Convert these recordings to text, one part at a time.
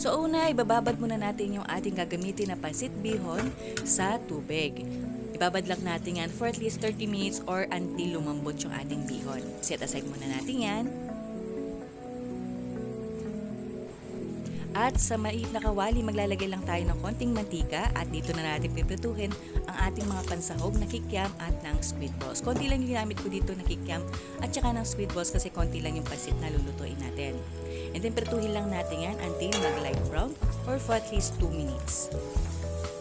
So una, ibababad muna natin yung ating gagamitin na pansit bihon sa tubig. Ibabad lang natin yan for at least 30 minutes or until lumambot yung ating bihon. Set aside muna natin yan. At sa maliit na kawali, maglalagay lang tayo ng konting mantika at dito na natin piprituhin ang ating mga pansahog na kikiam at ng squid balls. Konti lang yung ginamit ko dito na kikiam at saka ng squid balls kasi konti lang yung pansit na lulutuin natin. And then prituhin lang natin yan until mag-light brown or for at least 2 minutes.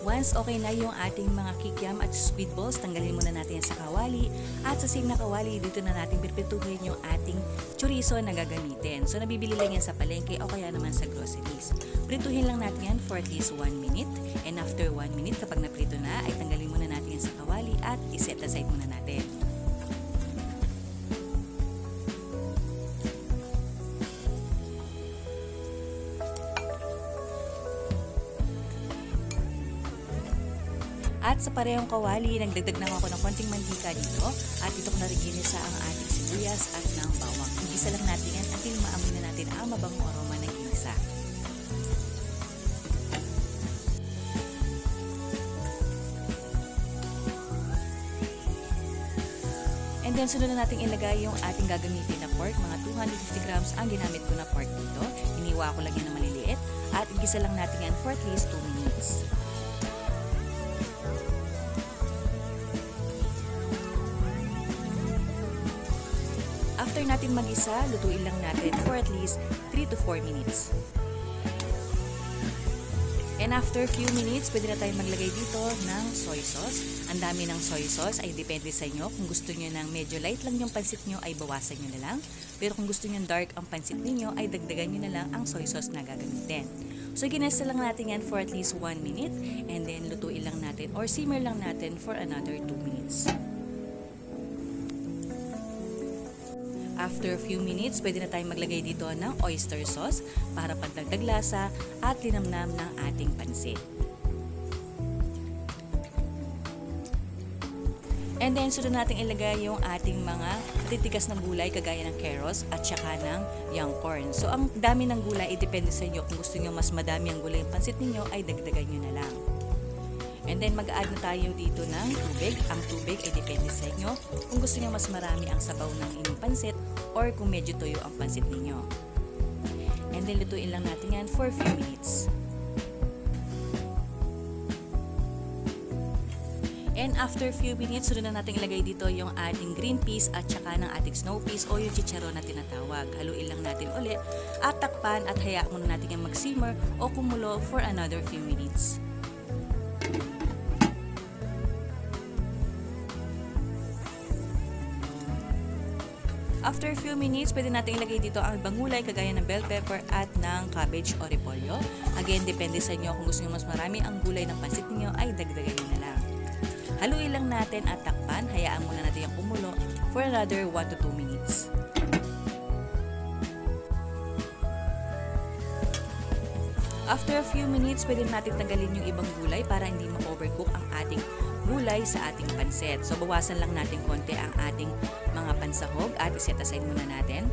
Once okay na yung ating mga kikiam at squid balls, tanggalin muna natin yan sa kawali. At sa same na kawali, dito na natin pipituhin yung ating chorizo na gagamitin. So nabibili lang yan sa palengke o kaya naman sa groceries. Prituhin lang natin yan for at least 1 minute. And after 1 minute, kapag naprito na, ay tanggalin muna natin yan sa kawali at iset aside muna natin. At sa parehong kawali, nagdagdag na ako ng konting mantika dito at ito ko na rin ginisa ang ating sibuyas at ng bawang. Igisa lang natin yan until maamoy na natin ang mabangong aroma ng ginisa. And then sunod na natin ilagay yung ating gagamitin na pork. Mga 250 grams ang ginamit ko na pork dito. Iniwa ko lang yan na maliliit at igisa lang natin yan for at least 2 minutes. After natin mag-isa, lutuin lang natin for at least 3 to 4 minutes. And after few minutes, pwede na tayong maglagay dito ng soy sauce. Ang dami ng soy sauce ay depende sa inyo. Kung gusto nyo ng medyo light lang yung pansit nyo, ay bawasan nyo na lang. Pero kung gusto nyo dark ang pansit ninyo, ay dagdagan nyo na lang ang soy sauce na gagamitin. So, ginesa lang natin yan for at least 1 minute. And then, lutuin lang natin or simmer lang natin for another 2 minutes. After a few minutes, pwede na tayong maglagay dito ng oyster sauce para pagdagdag lasa at linamnam ng ating pansit. And then, sunod natin ilagay yung ating mga matitigas na gulay kagaya ng carrots at saka ng young corn. So, ang dami ng gulay, ay depende sa inyo. Kung gusto nyo mas madami ang gulay yung pansit ninyo, ay dagdagan nyo na lang. And then mag-add na tayo dito ng tubig. Ang tubig ay depende sa inyo kung gusto niyo mas marami ang sabaw ng inyong pansit or kung medyo tuyo ang pansit ninyo. And then lutuin lang natin yan for a few minutes. And after few minutes, sunod na natin ilagay dito yung ating green peas at saka ng ating snow peas o yung chicharon na tinatawag. Haluin lang natin uli at takpan at hayaan muna natin yung mag-simmer o kumulo for another few minutes. After a few minutes, pwede natin ilagay dito ang ibang gulay kagaya ng bell pepper at ng cabbage o repolyo. Again, depende sa inyo kung gusto nyo mas marami ang gulay ng pansit niyo ay dagdagan nyo na lang. Haluin lang natin at takpan. Hayaan muna natin yung kumulo for another 1 to 2 minutes. After a few minutes, pwede natin tanggalin yung ibang gulay para hindi ma-overcook ang ating gulay sa ating pansit. So, bawasan lang natin konti ang ating mga pansahog at iset aside muna natin.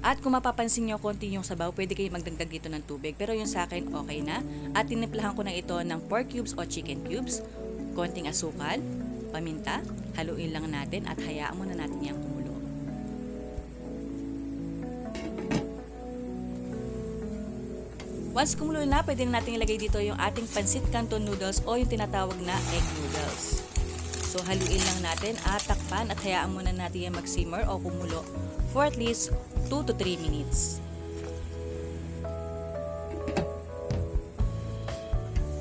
At kung mapapansin nyo konti yung sabaw, pwede kayo magdagdag dito ng tubig. Pero yung sa akin, okay na. At tiniplahan ko na ito ng pork cubes o chicken cubes, konting asukal, paminta, haluin lang natin at hayaan muna natin yung kumulo. Once kumulo na, pwede na natin ilagay dito yung ating pancit canton noodles o yung tinatawag na egg noodles. So haluin lang natin at takpan at hayaan muna natin yung mag-simmer o kumulo for at least 2 to 3 minutes.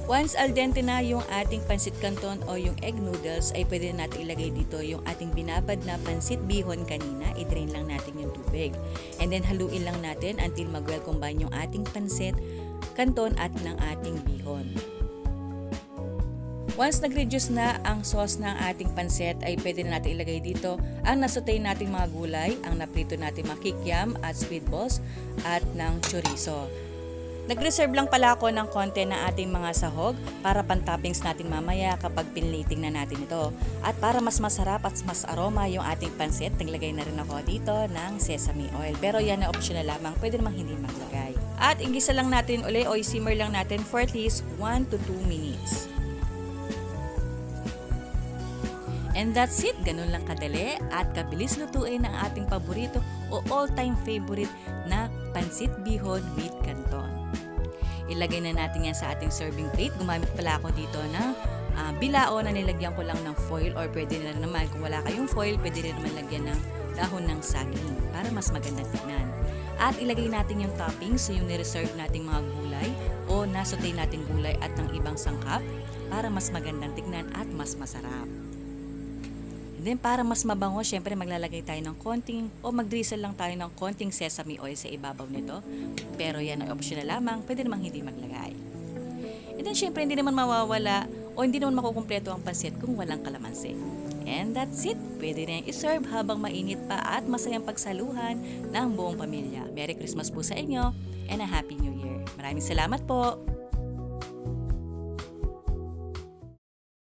Once al dente na yung ating pancit canton o yung egg noodles, ay pwede na natin ilagay dito yung ating binabad na pancit bihon kanina. I-drain lang natin yung tubig. And then haluin lang natin until mag-well combine yung ating pancit canton at ng ating bihon. Once nag-reduce na ang sauce ng ating pansit, ay pwede na natin ilagay dito ang nasutay nating mga gulay, ang naprito nating makikyam at sweet balls, at ng chorizo. Nag-reserve lang pala ako ng konti ng ating mga sahog para pan-toppings natin mamaya kapag pinlating na natin ito. At para mas masarap at mas aroma yung ating pansit, naglagay na rin ako dito ng sesame oil. Pero yan na optional lamang, pwede namang hindi maglagay. At ingisa lang natin uli o simmer lang natin for at least 1 to 2 minutes. And that's it, ganun lang kadali at kabilis lutuin ang ating paborito o all-time favorite na pansit bihon with canton. Ilagay na natin yan sa ating serving plate. Gumamit pala ako dito ng ah, bilao na nilagyan ko lang ng foil or pwede na naman kung wala kayong foil, pwede rin naman lagyan ng dahon ng saging para mas magandang tignan. At ilagay natin yung toppings, so yung nireserve nating mga gulay o nasutay nating gulay at ng ibang sangkap para mas magandang tignan at mas masarap. Then para mas mabango, syempre maglalagay tayo ng konting o mag-drizzle lang tayo ng konting sesame oil sa ibabaw nito. Pero yan ay optional lamang, pwede namang hindi maglagay. And then syempre hindi naman mawawala o hindi naman makukumpleto ang pansit kung walang kalamansi. And that's it. Pwede na iserve habang mainit pa at masayang pagsaluhan ng buong pamilya. Merry Christmas po sa inyo and a Happy New Year. Maraming salamat po!